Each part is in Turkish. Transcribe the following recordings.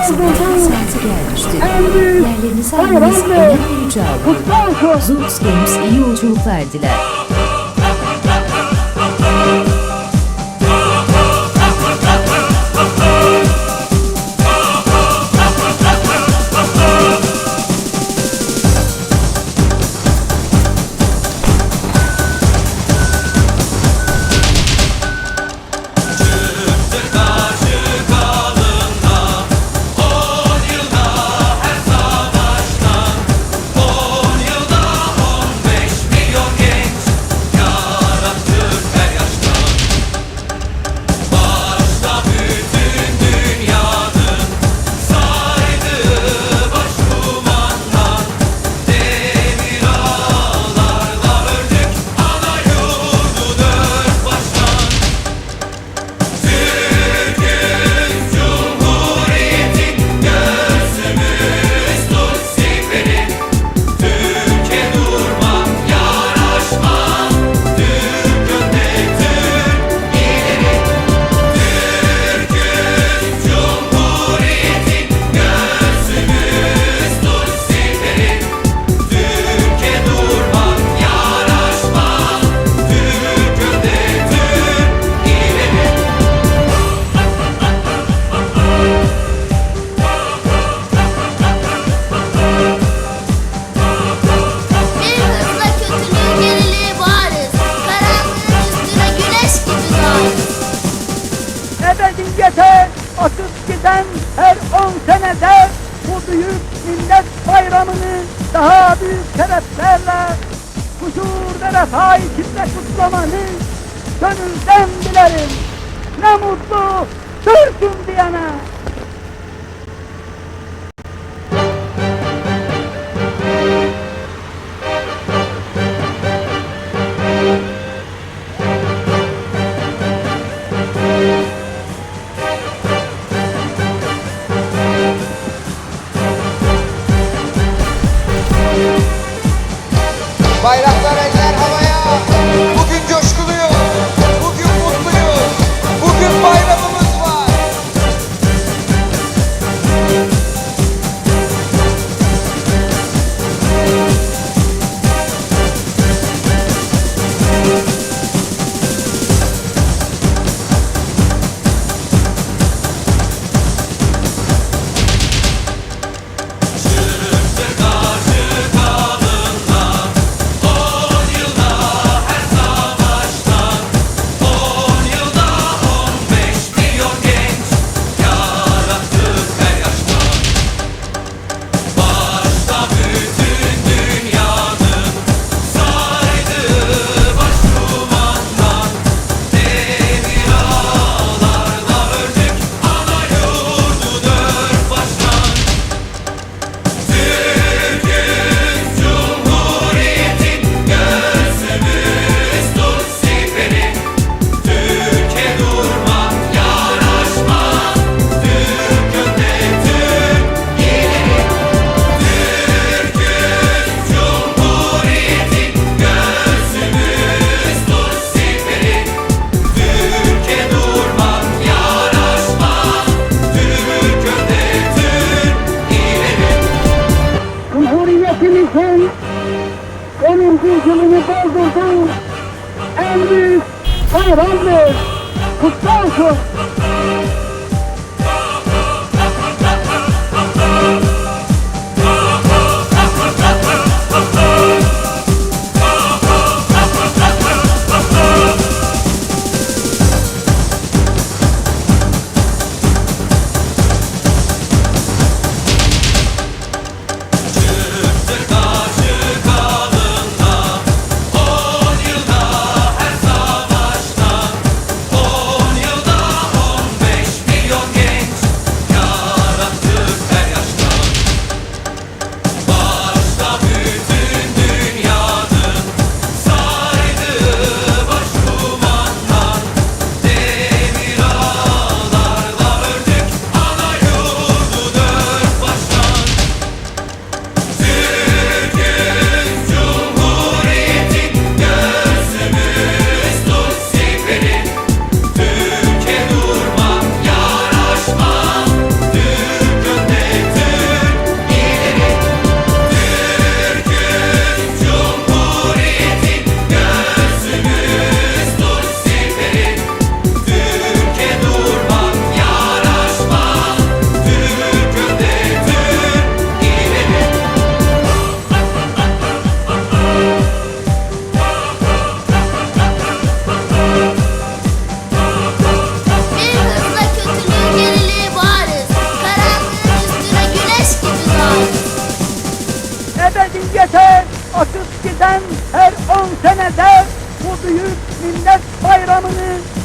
saati gelmiştir. Yerlerinizi almanız önem rica ediyorum. Zoox Games iyi yolculuklar diler. daha büyük sebeplerle huzur ve refah içinde kutlamanı gönülden dilerim. Ne mutlu Türk'üm diyene.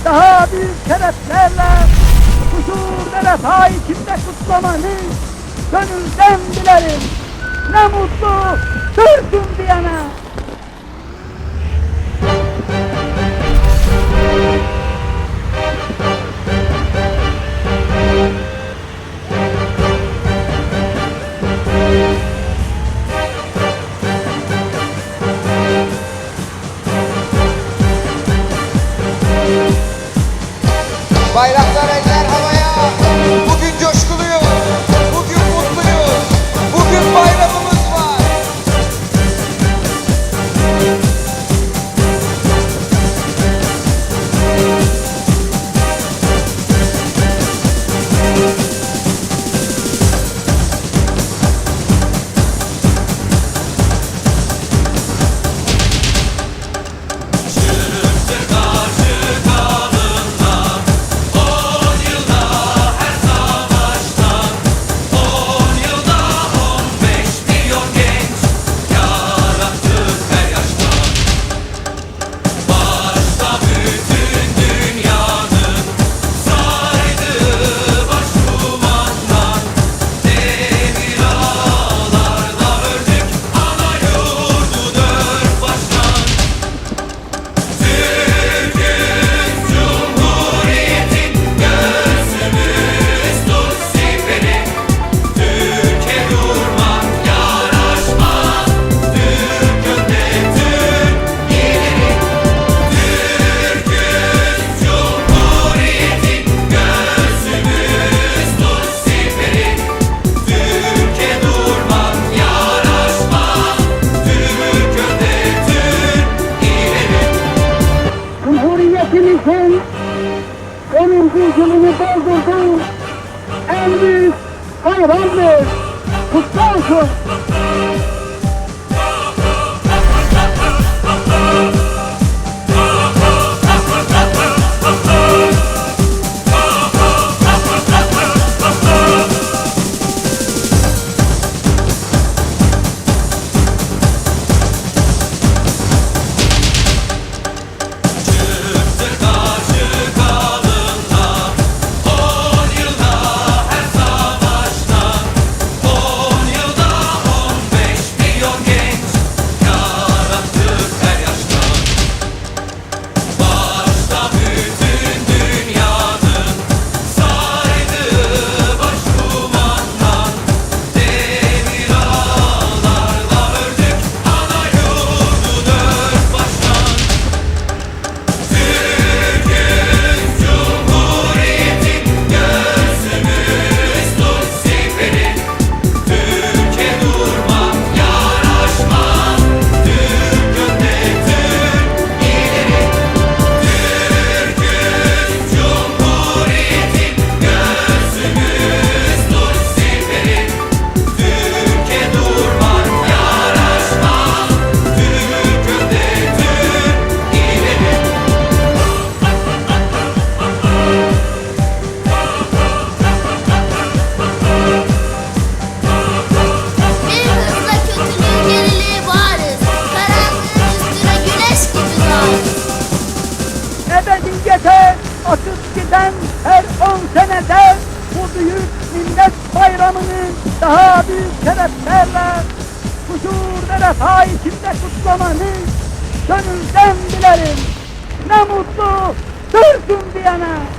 daha büyük sebeplerle huzur ve vefa içinde kutlamanı gönülden dilerim. Ne mutlu Türk'üm diyene. daha büyük sebeplerle huzur ve refah içinde kutlamanı gönülden dilerim. Ne mutlu Türk'üm diyene.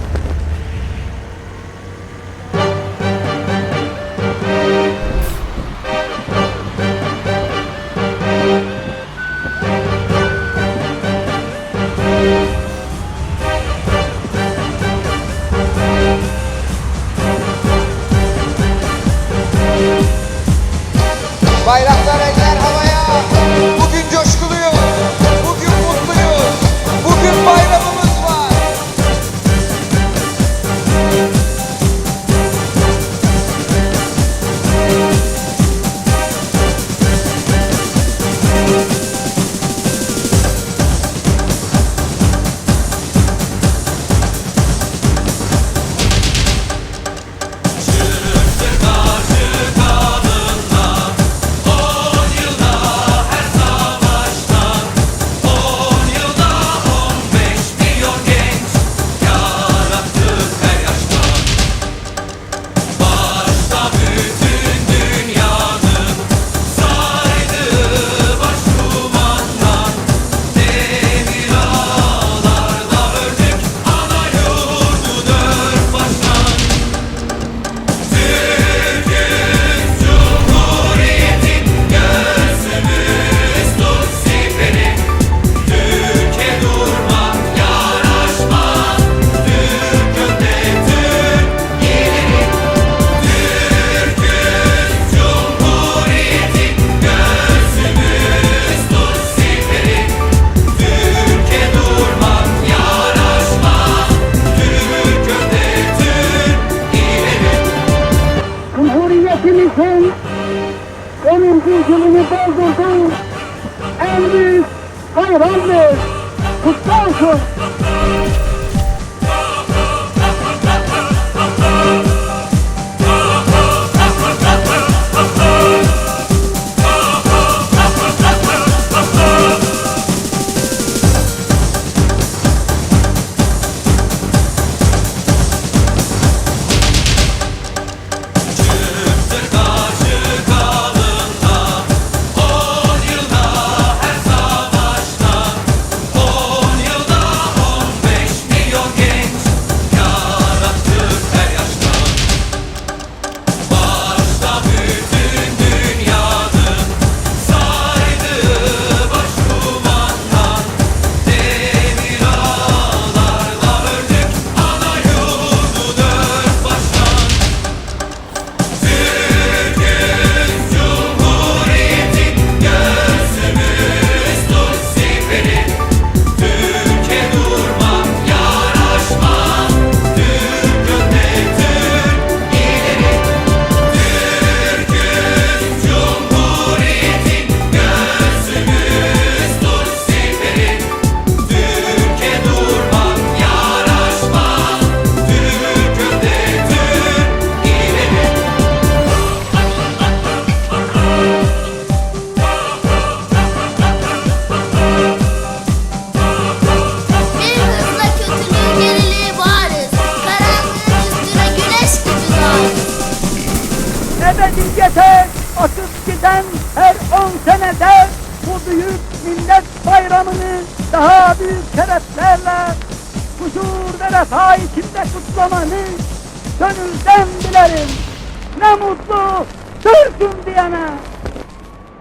above. vefa içinde kutlamanı gönülden dilerim. Ne mutlu Türk'üm diyene.